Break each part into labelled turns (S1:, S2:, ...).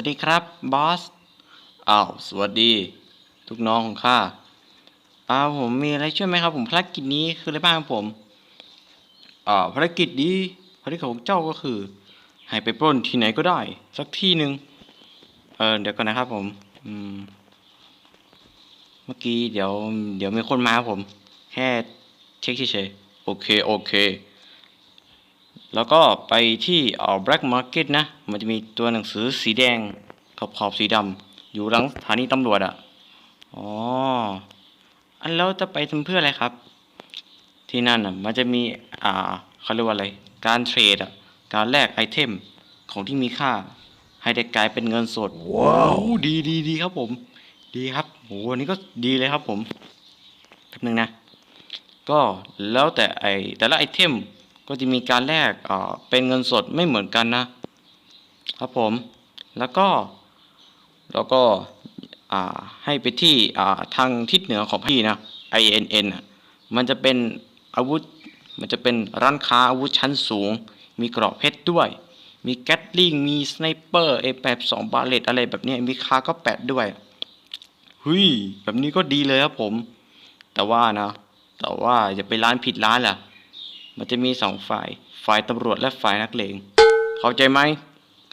S1: วัสดีครับบอสอ้าวสวัสดี ทุกน้องของข้าอ้าวผมมีอะไรช่วยไหมครับ ผมภารกิจนี้คืออะไรบ้างครับผมอ่าภารกิจนี้ภารกิจของเจ้าก็คือ ให้ไปปล้นที่ไหนก็ได้ สักที่หนึ่งเออเดี๋ยวก่อนนะครับผม อืม เมื่อกี้เดี๋ยว เดี๋ยวมีคนมาครับผม แค่เช็คเฉยๆโอเค โอเค แล้วก็ไปที่เอ่อ black market นะ มันจะมีตัวหนังสือสีแดงขอบขอบสีดำอยู่หลังสถานีตำรวจอะ่ะอ๋ออันแล้วจะไปทำเพื่ออะไรครับ ที่นั่นอะมันจะมีอ่าเขาเรียกว่าอะไร การเทรดอะการแลกไอเทมของที่มีค่า ให้ได้กลายเป็นเงินสด ว้าว ดีดีดีครับผม ดีครับโหอันนี้ก็ดีเลยครับผมแป๊บนึงนะ ก็แล้วแต่ไอแต่ละไอเทม ก็จะมีการแลกเป็นเงินสดไม่เหมือนกันนะครับผม แล้วก็แล้วก็ให้ไปที่ทางทิศเหนือของพี่นะ INN อะมันจะเป็นอาวุธมันจะเป็นร้านค้าอาวุธชั้นสูง มีกราะเพชรด้วย มีแกตลิงมีสไนเปอร์เอแปดสองบาเลตอะไรแบบนี้มีคาก็แปดด้วยเฮ้ยแบบนี้ก็ดีเลยครับผม แต่ว่านะ แต่ว่าอย่าไปร้านผิดร้านล่ะ มันจะมีสองฝ่าย ฝ่ายตำรวจและฝ่ายนักเลง เข้าใจไหม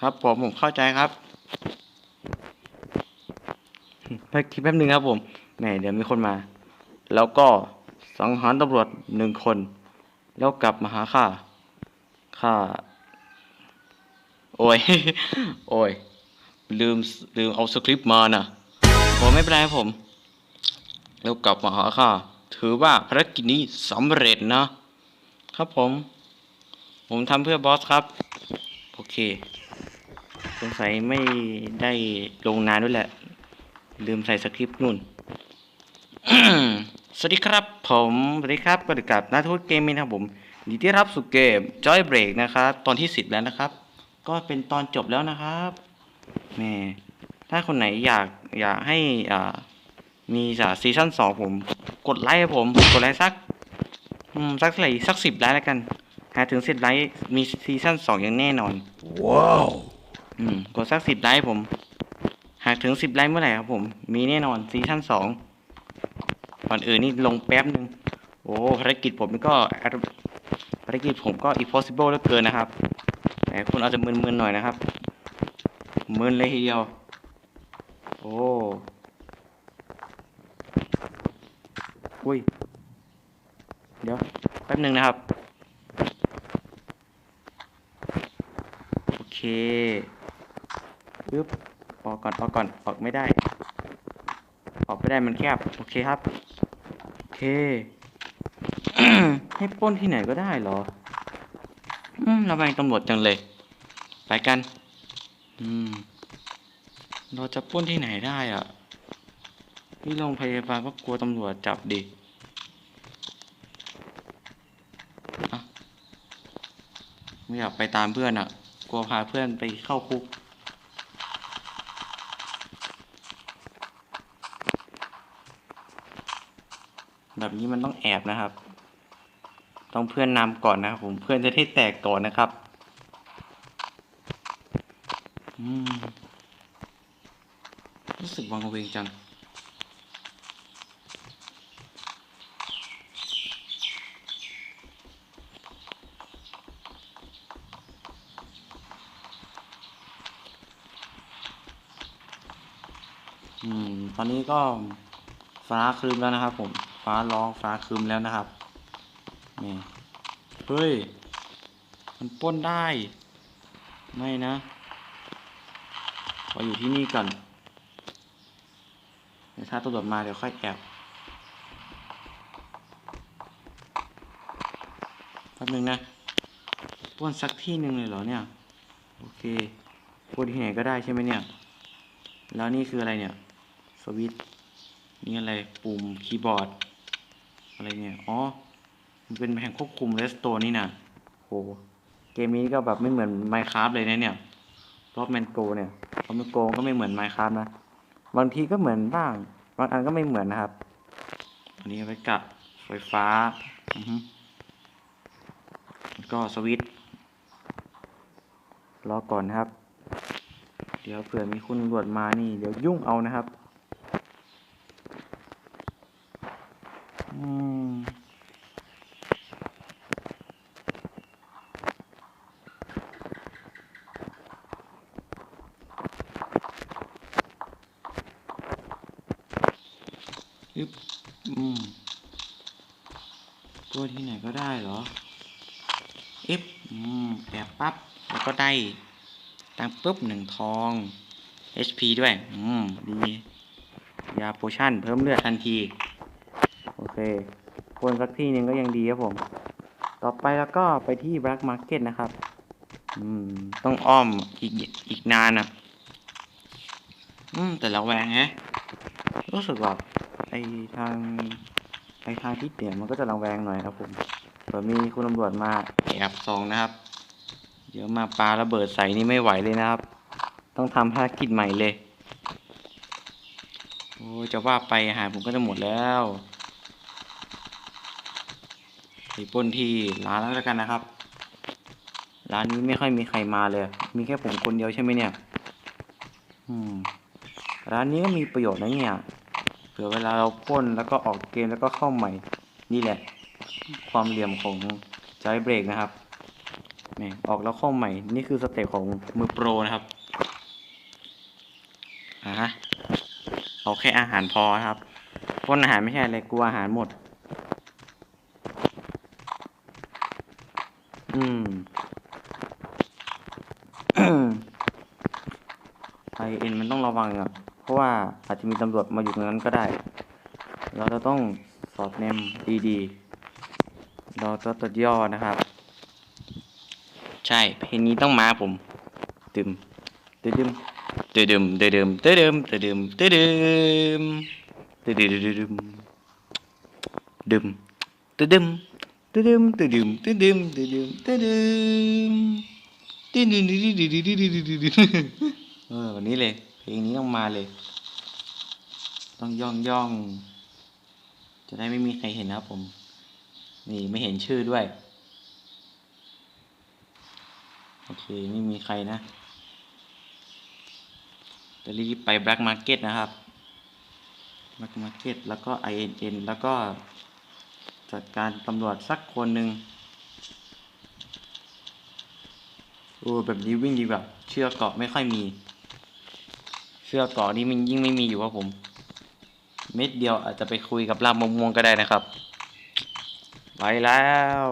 S1: ครับ ผมผมเข้าใจครับไปคิดแป๊บนึงครับผมแหมเดี๋ยวมีคนมา แล้วก็สังหารตำรวจหนึ่งคน แล้วกลับมาหาข้าข้าโอ้ย โอ้ย ลืม ลืมเอาสคริปต์มานะผมไม่เป็นไรผม แล้วกลับมาหาข้า ถือว่าภารกิจนี้สำเร็จนะ ครับผม ผมทำเพื่อบอสครับ โอเค สงสัยไม่ได้ลงนานด้วยแหละ ลืมใส่สคริปต์นู่น สวัสดีครับ ผมสวัสดีครับก็กับนาทูตเกมมินครับผมดีที่รับสู่เกม Joy Break นะครับ ตอนที่สิบแล้วนะครับ ก็เป็นตอนจบแล้วนะครับแม่ถ้าคนไหนอยากอยากให้อ่ามีจากซีซั่นสองผม กดไลค์ผม กดไลค์สัก อืมสักเท่าไหร่สักสิบไลค์แล้วกัน หาถึงสิบไลค์มีซีซั่นสองอย่างแน่นอน
S2: ว้าว
S1: อืมกดสักสิบไลค์ผม หากถึงสิบไลค์เมื่อไหร่ครับผม มีแน่นอนซีซั่นสองก่อนอื่นนี่ลงแป๊บนึงโอ้ภารกิจผมนี่ก็ภารกิจผมก็ impossible เหลือเกินนะครับ แต่คุณอาจจะมึนๆหน่อยนะครับมึนเลยทีเดียว โอ้อุ้ย เดี๋ยวแป๊บหนึ่งนะครับ โอเคปึ๊บออกก่อนออกก่อนออกไม่ได้ ออกไม่ได้มันแคบ โอเคครับ โอเค ให้ป้นที่ไหนก็ได้เหรอ อืมระแวงตำรวจจังเลย ไปกัน อืม เราจะป้นที่ไหนได้อะที่โรงพยาบาลก็กลัวตำรวจจับดิอะ ไม่อยากไปตามเพื่อนอะ กลัวพาเพื่อนไปเข้าคุก แบบนี้มันต้องแอบนะครับ ต้องเพื่อนนำก่อนนะครับผมเพื่อนจะได้แตกก่อนนะครับ อืมรู้สึกวังเวงจัง อืม ตอนนี้ก็ฟ้าครึมแล้วนะครับ ผม ฟ้าร้องฟ้าครึมแล้วนะครับ นี่ เฮ้ย มันป้นได้ ไม่นะขออยู่ที่นี่ก่อนเดี๋ยวถ้าตำรวจมาเดี๋ยวค่อยแอบแป๊บนึงนะป้นสักที่หนึ่งเลยเหรอเนี่ย โอเคป้นที่ไหนก็ได้ใช่ไหมเนี่ย แล้วนี่คืออะไรเนี่ย สวิตนี่อะไรปุ่มคีย์บอร์ด อะไรเนี่ย อ๋อ มันเป็นแผงควบคุมเรสโตนี่นะโห เกมนี้ก็แบบไม่เหมือน Minecraft เลยนะเนี่ยรอบแมนโกเนี่ยรอบแมนโกก็ไม่เหมือน Minecraft นะ บางทีก็เหมือนบ้าง บางอันก็ไม่เหมือนนะครับ อันนี้ไว้กับไฟฟ้า อือฮึก็สวิตรอก่อนนะครับ เดี๋ยวเผื่อมีคุณตำรวจมานี่ เดี๋ยวยุ่งเอานะครับ อืมอึ๊บอืม ตัวที่ไหนก็ได้เหรอเอฟอืมแอบปั๊บ แล้วก็ได้ตังปุ๊บหนึ่งทอง HP ด้วย อืม ดี ยาโพชั่น เพิ่มเลือดทันที เคควรสักที่หนึ่งก็ยังดีครับผม ต่อไปแล้วก็ไปที่ Black Market นะครับ อืม ต้องอ้อมอีกอีกนานอะ อืม แต่ละแวงแฮะรู้สึกว่าไอทางไอทางทิศเหนือมันก็จะระแวงหน่อยครับผมเผื่อมีคุณตำรวจมาแอบส่องนะครับ เดี๋ยวมาปาระเบิดใส่นี่ไม่ไหวเลยนะครับ ต้องทำภารกิจใหม่เลย โอ้ยจะว่าไปอาหารผมก็จะหมดแล้ว ไปปล้นที่ร้านแล้วกันนะครับ ร้านนี้ไม่ค่อยมีใครมาเลย มีแค่ผมคนเดียวใช่ไหมเนี่ย อืม ร้านนี้ก็มีประโยชน์นะเนี่ย เผื่อเวลาเราปล้นแล้วก็ออกเกมแล้วก็เข้าใหม่ นี่แหละ ความเหลี่ยมของใจเบรกนะครับแหมออกแล้วเข้าใหม่ นี่คือสเต็ปของมือโปรนะครับอะฮะเอาแค่อาหารพอครับปล้นอาหารไม่ใช่อะไรกลัวอาหารหมด อืม ไอเอ็นมันต้องระวังอะ เพราะว่าอาจจะมีตำรวจมาอยู่ตรงนั้นก็ได้ เราจะต้องสอดแนมดีๆ เราจะตัดย่อนะครับ ใช่ เพลงนี้ต้องมาผมตึมตึดึมตึดึมตึดึมตึดึมตึดึมตึดึมตึดึมตึดึมดึมตึดึม ตึดึมตึดึมตึดึมตึดึมตึดึมตึดึมตึดึมตึดึมตึดึมตึดึมเออวันนี้เลย เพลงนี้ต้องมาเลย ต้องย่องย่อง จะได้ไม่มีใครเห็นนะครับผม นี่ไม่เห็นชื่อด้วย โอเคไม่มีใครนะจะรีบไป Black Market นะครับ Black Market แล้วก็ INN แล้วก็ จัดการตำรวจสักคนหนึ่งโอ้แบบนี้วิ่งดีแบบเชือกเกาะไม่ค่อยมี เชือกเกาะนี่มันยิ่งไม่มีอยู่ครับผม เม็ดเดียวอาจจะไปคุยกับลาบมะม่วงก็ได้นะครับไปแล้ว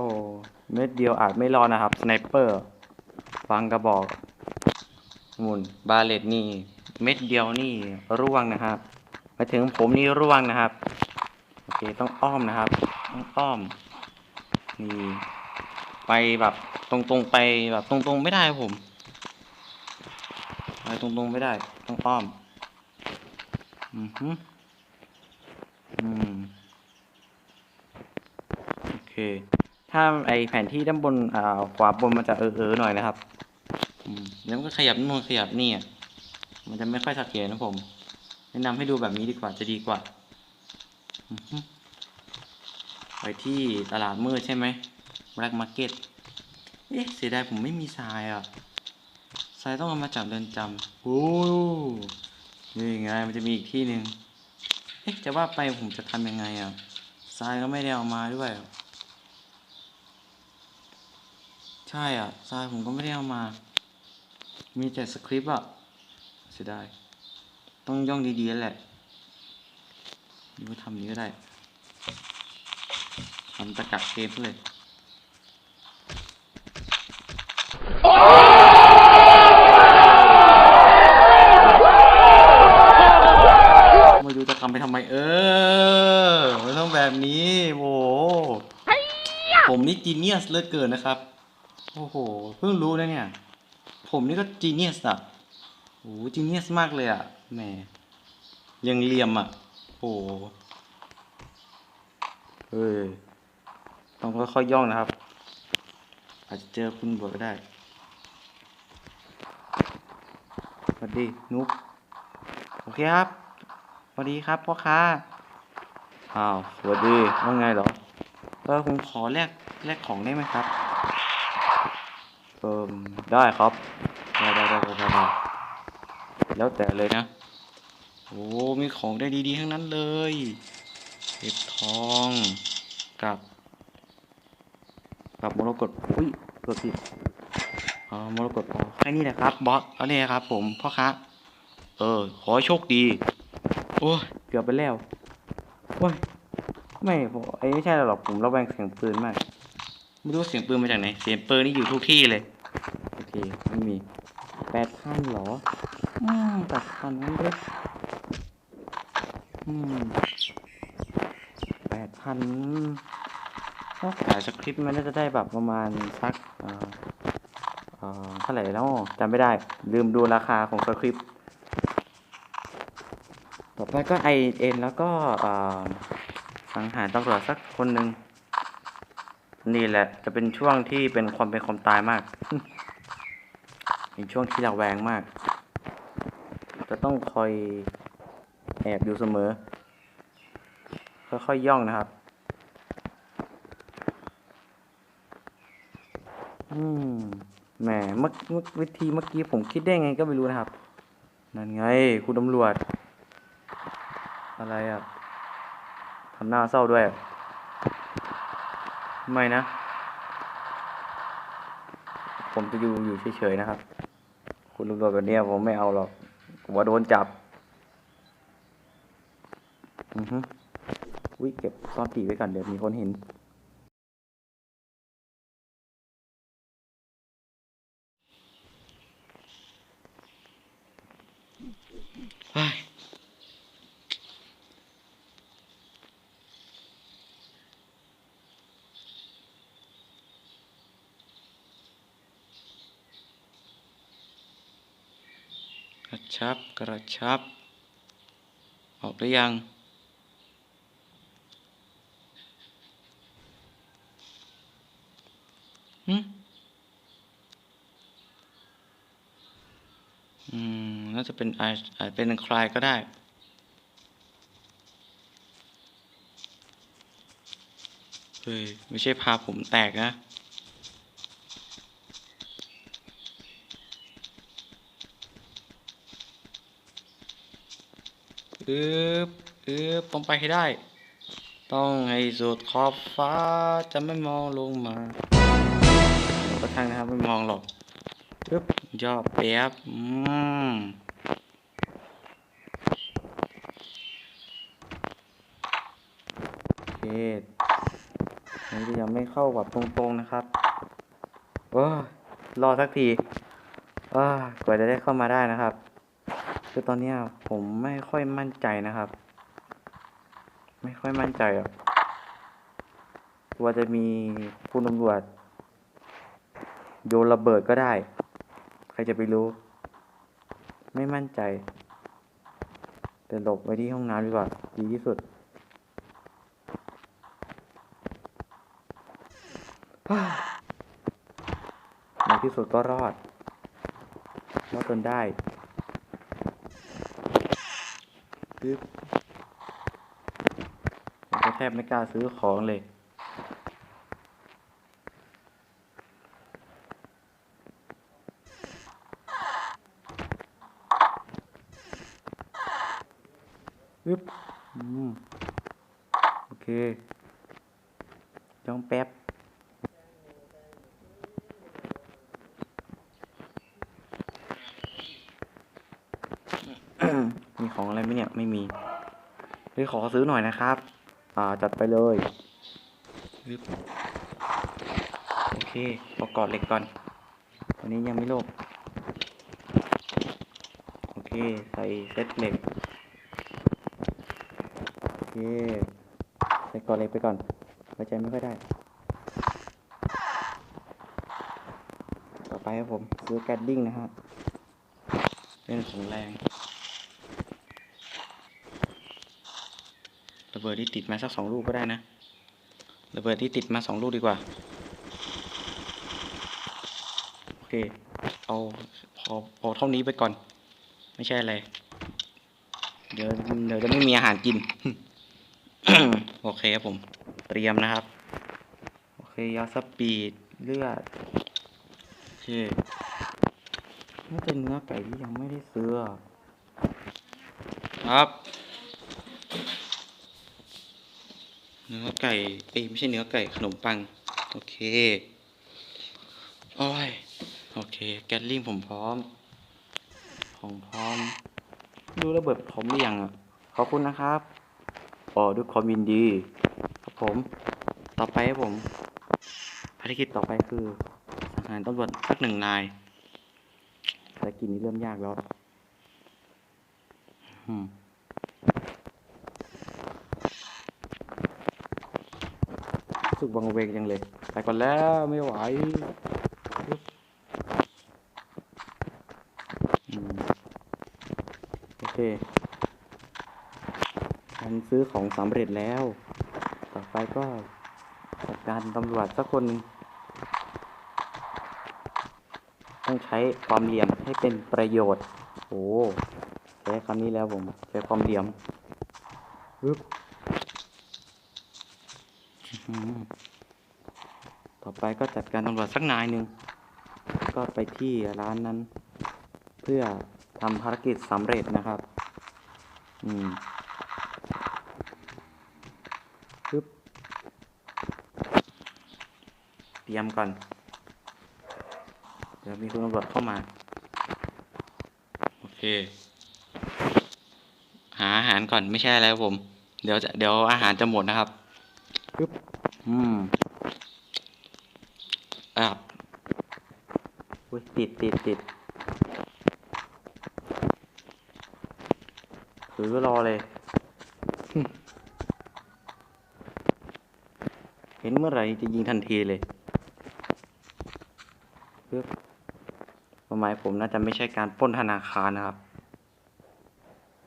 S1: เม็ดเดียวอาจไม่รอดนะครับสไนเปอร์ฟังกระบอกหมุนบาเลตนี่ เม็ดเดียวนี่ร่วงนะครับไปถึงผมนี่ร่วงนะครับโอเคต้องอ้อมนะครับ องอ้อมนี่ไปแบบตรงๆไปแบบตรงๆไม่ได้ผมไปตรงๆไม่ได้ต้องอ้อมอือฮึอืมโอเค ถ้าไอแผนที่ด้านบนอ่าขวาบนมันจะเออๆหน่อยนะครับอืมแล้วมันก็ขยับนู่นขยับนี่อะมันจะไม่ค่อยสักเกตนะผม แนะนำให้ดูแบบนี้ดีกว่าจะดีกว่าอือฮึ ไปที่ตลาดมืดใช่ไหม Black Market เอ๊ะเสียดายผมไม่มีทรายอะทรายต้องเอามาจากเรือนจำโอ้นี่ไงมันจะมีอีกที่หนึ่งเอ๊ะจะว่าไปผมจะทำยังไงอะทรายก็ไม่ได้เอามาด้วยอะใช่อะทรายผมก็ไม่ได้เอามา มีแต่สคริปต์อะเสียดายต้องย่องดีๆแหละนี่ว่าทำนี้ก็ได้ ทำตะกักเกมเลยไม่รู้จะทำไปทำไม เออไม่ต้องแบบนี้โอ้โหผมนี่จีเนียสเลิศเกินนะครับ โอ้โห เพิ่งรู้นะเนี่ย ผมนี่ก็จีเนียสอะโอ้จีเนียสมากเลยอะแหมยังเหลี่ยมอะ โอ้โหเฮ้ย ต้องค่อยๆย่องนะครับ อาจจะเจอคุณบวชก็ได้สวัสดีนุ๊กโอเคครับสวัสดีครับพ่อค้าอ้าวสวัสดีว่าไงเหรอเออผมขอแลกแลกของได้ไหมครับเออได้ครับได้ได้ได้ได้ได้ไดแล้วแต่เลยนะโอ้มีของได้ดีๆทั้งนั้นเลยเห็บทองกับ กับมรกตอุ้ยกดผิดอ๋อมรกตอ๋อแค่นี้นะครับบอสเอาเนี่ยครับ ผมพ่อค้าเออ ขอให้โชคดี โอ้ยเกือบไปแล้วว้ายไม่ผมไอ้ไม่ใช่หรอกผมระแวงเสียงปืนมากไม่รู้เสียงปืนมาจากไหนเสียงปืนนี่อยู่ทุกที่เลยโอเคไม่มีแปดพันหรออืมแปดพันนั่นเลยอืมแปดพันถ้า ขายสคริปต์มันน่าจะได้แบบประมาณสักเอ่อเอ่อเท่าไหร่แล้วจำไม่ได้ ลืมดูราคาของสคริปต์ต่อไปก็ไอเอ็นแล้วก็เอ่อสังหารตำรวจสักคนหนึ่งนี่แหละ จะเป็นช่วงที่เป็นความเป็นความตายมาก เป็นช่วงที่ระแวงมาก จะต้องคอยแอบอยู่เสมอค่อยๆย่องนะครับ อืมแหมเมื่อเมื่อวิธีเมื่อกี้ผมคิดได้ไงก็ไม่รู้นะครับ นั่นไงคุณตำรวจ อะไรอะทำหน้าเศร้าด้วย ไม่นะ ผมจะอยู่อยู่เฉยๆนะครับ คุณตำรวจแบบนี้ผมไม่เอาหรอกผมว่าโดนจับ อือฮึวิเก็บซ่อนปีไว้ก่อนเดี๋ยวมีคนเห็น ชับ กระชับ ออกหรือยัง อืม น่าจะเป็นอาจอเป็นใครก็ได้เฮ้ยไม่ใช่พาผมแตกนะ อึบอึบต้องไปให้ได้ ต้องให้สุดขอบฟ้าจะไม่มองลงมาก็ทางนะครับไม่มองหรอกอึบย่อแป๊บอืมโอเคอันนี้ยังไม่เข้าแบบตรงๆนะครับโอ้รอสักทีอ้อกว่าจะได้เข้ามาได้นะครับ คือตอนนี้ผมไม่ค่อยมั่นใจนะครับ ไม่ค่อยมั่นใจอะว่าจะมีคุณตำรวจโยนระเบิดก็ได้ ใครจะไปรู้ ไม่มั่นใจ แต่หลบไว้ที่ห้องน้ำดีกว่า ดีที่สุดในที่สุดก็รอดรอดจนได้ ปึ๊บผมก็แทบไม่กล้าซื้อของเลย ปึ๊บ อืม โอเคจ้องแป๊บ มีของอะไรไหมเนี่ย ไม่มี เฮ้ยข อซื้อหน่อยนะครับ อ่าจัดไปเลยโอเคประกอบเหล็กก่อนวันนี้ยังไม่โลภโอเค ใส่เซตเหล็กโอเคใส่ก่อนเหล็กไปก่อนไว้ใจไม่ค่อยได้ ต่อไปครับผมซื้อแกดดิ้งนะฮะเป็นของแรง ระ เบิดที่ติดมาสักสองลูกก็ได้นะระเบิดที่ติดมาสองลูกดีกว่า โอเค เอาพอพอเท่านี้ไปก่อน ไม่ใช่อะไร เดี๋ยวเดี๋ยวจะไม่มีอาหารกิน โอเคครับผม เตรียมนะครับ โอเคยาสปีดเลือด โอเคน่าจะเนื้อไก่ที่ยังไม่ได้ซื้อ ครับ เนื้อไก่เอ้ไม่ใช่เนื้อไก่ขนมปัง โอเคโอ้ยโอเค แกลลิงผมพร้อมของพร้อม ดูระเบิดผมหรือยังอะ ขอบคุณนะครับอ๋อด้วยความยินดีครับผม ต่อไปครับผมภารกิจต่อไปคือสังหารตำรวจสักหนึ่งนายภารกิจนี้เริ่มยากแล้ว อืม สึกวังเวงจังเลย ไปก่อนแล้วไม่ไหวโอเคการซื้อของสำเร็จแล้ว ต่อไปก็จัดการตำรวจสักคนต้องใช้ความเหลี่ยมให้เป็นประโยชน์ โอ้ใช้คำนี้แล้วผม ใช้ความเหลี่ยมปึ๊บ ต่อไปก็จัดการตำรวจสักนายหนึ่ง ก็ไปที่ร้านนั้น เพื่อทำภารกิจสำเร็จนะครับ อืมปึ๊บเตรียมก่อน เดี๋ยวมีคุณตำรวจเข้ามา โอเค หาอาหารก่อนไม่ใช่อะไรครับผม เดี๋ยวจะเดี๋ยวอาหารจะหมดนะครับ อืมอะอุ้ยติดติดติดถือรอเลย เห็นเมื่อไหร่จะยิงทันทีเลยปึ๊บประมาณผมน่าจะไม่ใช่การปล้นธนาคารนะครับ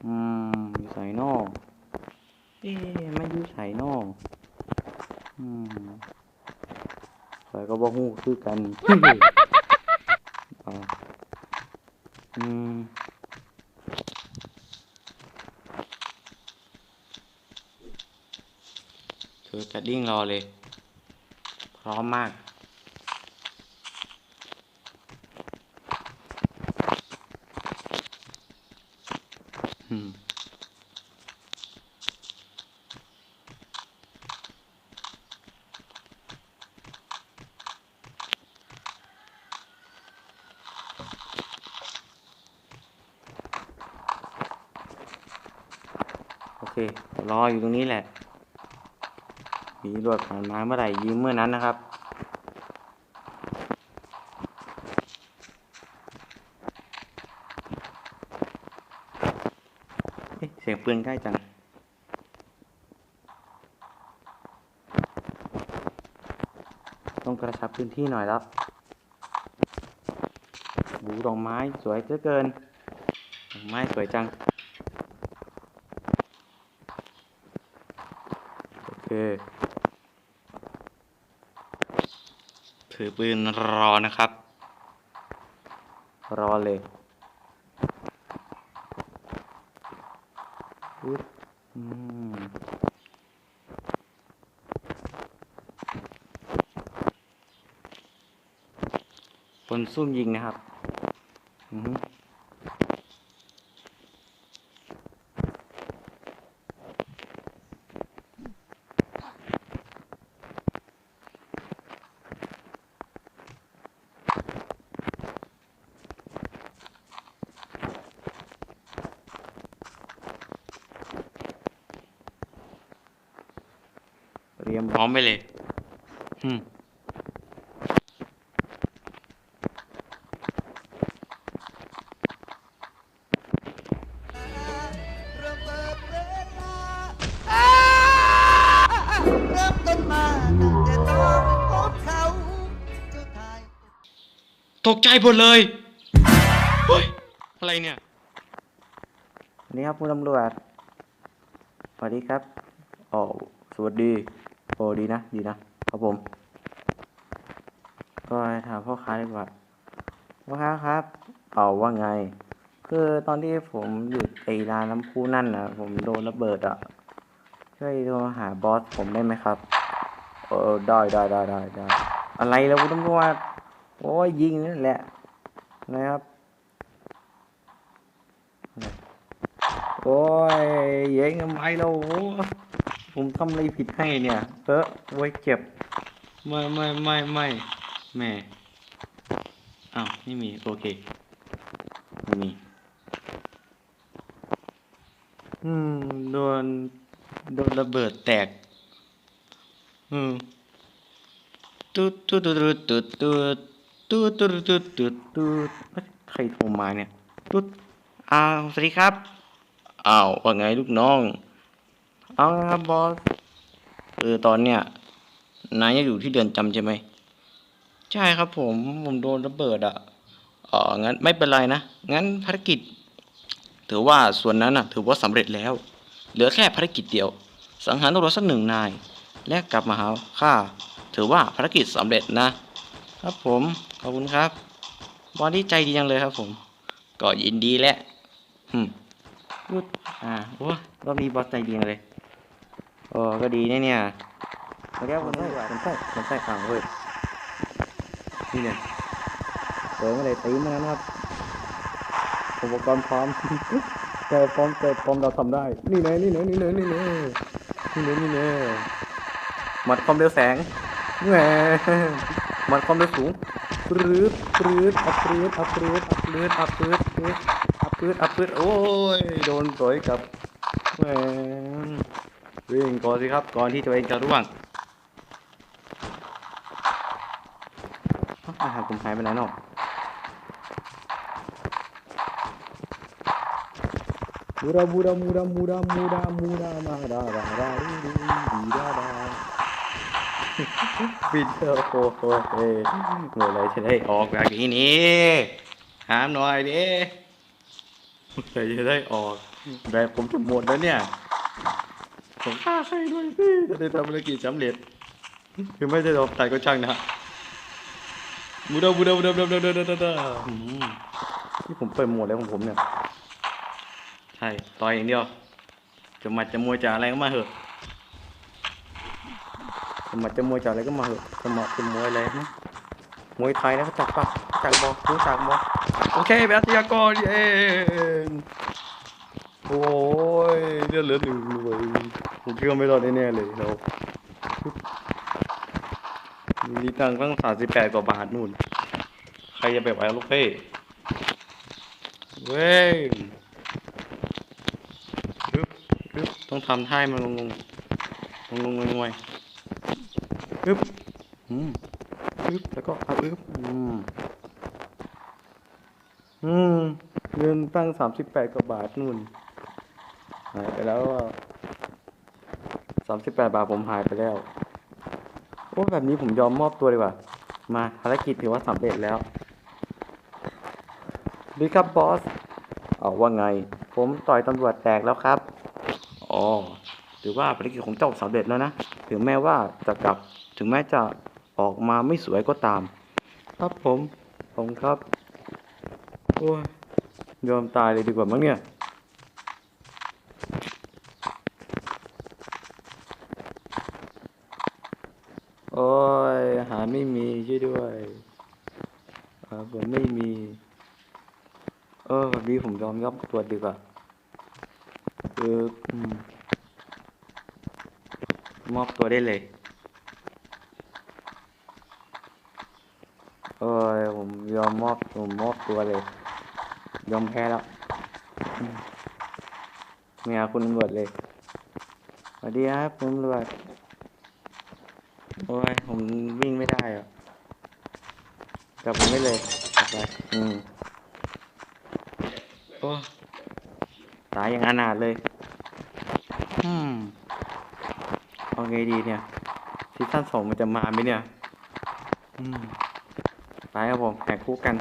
S1: อืมอยู่ใส่นอก เอ๊ะไม่อยู่ใส่นอก อืมใส่ก็บ่ฮู้คือกันอ่าอืมถือแกดดิ้งรอเลย พร้อมมาก เครออยู่ตรงนี้แหละมีรวดผ่านมาเมื่อไหร่ยิงเมื่อนั้นนะครับเสียงปืนใกล้จังต้องกระชับพื้นที่หน่อยแล้วบูดอกไม้สวยเหลือเกินดอกไม้สวยจัง โอเค ถือ ปืนรอนะครับ รอเลยปึ๊บอืมบนซุ่มยิงนะครับ อือ มพร้อมไปเลยอืม
S2: ระเบิดเวลาอ่าเริ่มต้นมาตั้งแต่ต้องพบเขาเจ้าทาย
S1: ตกใจหมดเลย เฮ้ย อะไรเนี่ยสวัสดีครับคุณตำรวจ สวัสดีครับ อ๋อ สวัสดี โอ้ดีนะ ดีนะครับผม ก็ถามพ่อค้าดีกว่าพ่อค้าครับเอาว่าไง คือตอนที่ผมอยู่ไอ้ร้านน้ำพุนั่นนะผมโดนระเบิดอะ ช่วยโทรหาบอสผมได้ไหมครับ เออได้ได้ได้ได้ได้อะไรแล้วคุณตำรวจโอ้ยยิงนั่นแหละนะครับ โอ้โอ้ยเย้งทำไมเรา ผมทำอะไรผิดให้เนี่ย เออไว้เจ็บ ไม่ไม่ไม่ไม่แม่อ้าวไม่มีโอเคไม่มี อืมโดนโดนระเบิดแตก อืมตุ๊ดตุ๊ดตุ๊ดตุ๊ดตุ๊ดตุ๊ดตุ๊ดตุ๊ดตุ๊ดตุ๊ดเอ้ยใครโทรมาเนี่ย ตุ๊ดอ้าวสวัสดีครับอ้าวว่าไงลูกน้อง เอาละครับบอสเออตอนเนี้ยนายยังอยู่ที่เดือนจำใช่ไหมใช่ครับผมผมโดนระเบิดอะอ๋องั้นไม่เป็นไรนะ งั้นภารกิจ ถือว่าส่วนนั้นน่ะ ถือว่าสำเร็จแล้ว เหลือแค่ภารกิจเดียว สังหารตำรวจสักหนึ่งนาย และกลับมาหาข้าถือว่าภารกิจสำเร็จนะ ครับผมขอบคุณครับบอดี้ใจดีจังเลยครับ ผม ก็ยินดีแหละอืมพูดอ่าโอ้รอบนี้บอสใจดีเลย โอ้ก็ดีนะเนี่ยมาแล้วคนใต้คนใต้คนใต้ข่าวเว้ยนี่เนี่ยเปิมาเลยตีมาแล้วนะครับ อุปกรณ์พร้อมใจพร้อมใจพร้อมเราทำได้ นี่แน่นี่แน่นี่แน่นี่แน่นี่แน่นี่แน่หมัดความเร็วแสงแหมหมัดความเร็วสูงปรืดปรืดอัพปรืดอัพปรืดอัพปรืดอัพปรืดอัพปรืดอัพปรืดอัพปรืดโอ้ย โดนสอยกับแหม วิ่งก่อนสิครับก่อนที่ตัวเองจะร่วงอาหารผมหายไปไหนเนาะ Muda muda muda muda muda muda mada da da di di di da da ปิดเถอะโอ้โหเฮ้เมื่อไรจะได้ออกจากที่นี้หามหน่อยดิเมื่อไรจะได้ออกแบบผมจะหมดแล้วเนี่ย ผมฆ่าใครด้วยพี่จะได้ทำภารกิจสำเร็จคือไม่ได้ตอบตายก็ช่างนะมูดามูดามูดามูดามูดามูดามูดาอืมนี่ผมเปิดโหมดแล้วของผมเนี่ย ใช่ต่อยอย่างเดียว จะมาจะมวยจะอะไรก็มาเหอะจะมาจะมวยจะอะไรก็มาเหอะจะมาจะมวยอะไรนะมวยไทยนะเขาจักปะจักบอรู้จักบอโอเคแบบยากรเย้โอ้ยเลือดเหลือหนึ่งเลย ผมคิดว่าไม่รอดแน่ๆเลยเรามีตังตั้งสามสิบแปดกว่าบาทนู่น ใครจะไปไหวลูกเพ่เว้ยปึ๊บปึ๊บต้องทำท่ามันลงลงลงลงงวยปึ๊บอืมปึ๊บแล้วก็เอาปึ๊บอืมอืมเงินตั้งสามสิบแปดกว่าบาทนู่นหายไปแล้ว สามสิบแปดบาทผมหายไปแล้ว โอ้แบบนี้ผมยอมมอบตัวดีกว่า มาภารกิจถือว่าสำเร็จแล้วดีครับบอส เอาว่าไง ผมต่อยตำรวจแตกแล้วครับ อ๋อ ถือว่าภารกิจของเจ้าสำเร็จแล้วนะ ถึงแม้ว่าจะกลับ ถึงแม้จะออกมาไม่สวยก็ตาม ครับผม ผมครับ โอ้ยยอมตายเลยดีกว่ามั้งเนี่ย โอ้ยอาหาร ไม่มีช่วยด้วยผมไม่มี เออแบบนี้ผมยอมรับตัวดีกว่าเออมอบตัวได้เลย เออผมยอมมอบผมมอบตัวเลย ยอมแพ้แล้วอืมไม่เอาคุณตำรวจเลยสวัสดีครับคุณตำรวจ ผมวิ่งไม่ได้อะจับผมไม่เลยไปอืมโอ้ตายอย่างอนาถเลย อืมเอาไงดีเนี่ยซีซั่นสองมันจะมาไหมเนี่ย อืมตายครับผมแหกคุกกัน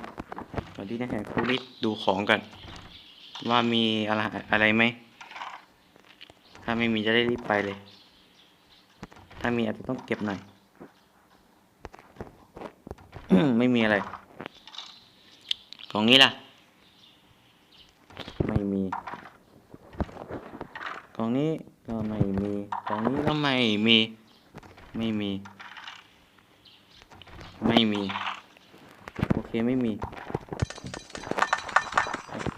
S1: ตอนที่นะแหกคุกนี่ดูของกัน ว่ามีอะไรอะไรไหม ถ้าไม่มีจะได้รีบไปเลย ถ้ามีอาจจะต้องเก็บหน่อย ไม่มีอะไรของนี้ล่ะ ไม่มีกล่องนี้ก็ไม่มีกล่องนี้ก็ไม่มี ไม่มี ไม่มี โอเคไม่มี โอเค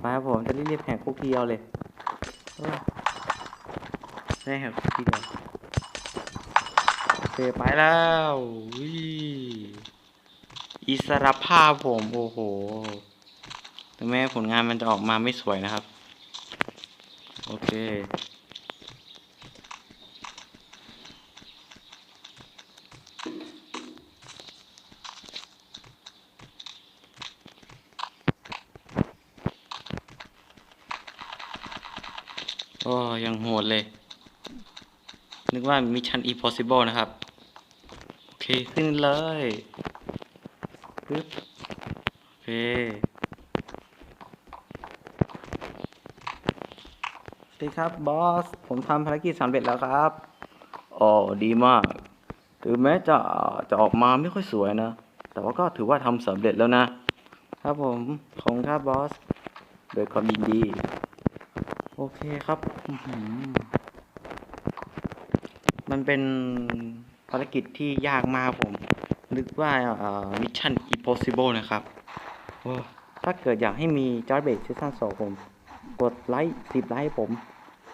S1: ไปครับผมจะรีบๆแหกคุกทีเดียวเลยได้แหกคุกทีเดียว เคไปแล้ววิอิสรภาพผมโอ้โหถึงแม้ผลงานมันจะออกมาไม่สวยนะครับ โอเคโอ้ยังโหดเลย นึกว่ามิชชั่น impossible นะครับ เคขึ้นเลยปึ๊บโอเคสวัสดีครับบอส ผมทำภารกิจสำเร็จแล้วครับอ๋อดีมาก ถึงแม้จะจะออกมาไม่ค่อยสวยนะ แต่ว่าก็ถือว่าทำสำเร็จแล้วนะ ครับผมขอบคุณครับบอสโดยความยินดี โอเคครับ มันเป็น ภารกิจที่ยากมากผม นึกว่ามิชชั่น impossible นะครับ ถ้าเกิดอยากให้มีจอร์เบกซีซั่นสองผม กดไลค์สิบไลค์ผม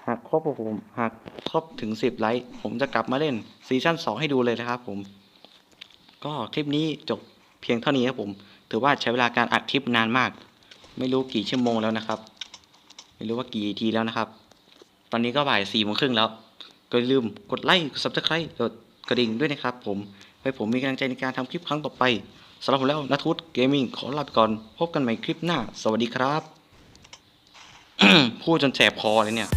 S1: หากครบผมหากครบถึงสิบไลค์ผมจะกลับมาเล่นซีซั่นสองให้ดูเลยนะครับผม ก็คลิปนี้จบเพียงเท่านี้ครับผม ถือว่าใช้เวลาการอัดคลิปนานมาก ไม่รู้กี่ชั่วโมงแล้วนะครับ ไม่รู้ว่ากี่ทีแล้วนะครับ ตอนนี้ก็บ่ายสี่โมงครึ่งแล้วก็ลืมกดไลค์กด subscribe กด กระดิ่งด้วยนะครับผมให้ผมมีกำลังใจในการทำคลิปครั้งต่อไปสำหรับผมแล้วนัทวุฒิเกมมิ่งขอลาไปก่อน พบกันใหม่คลิปหน้า สวัสดีครับ พูดจนแสบคอเลยเนี่ย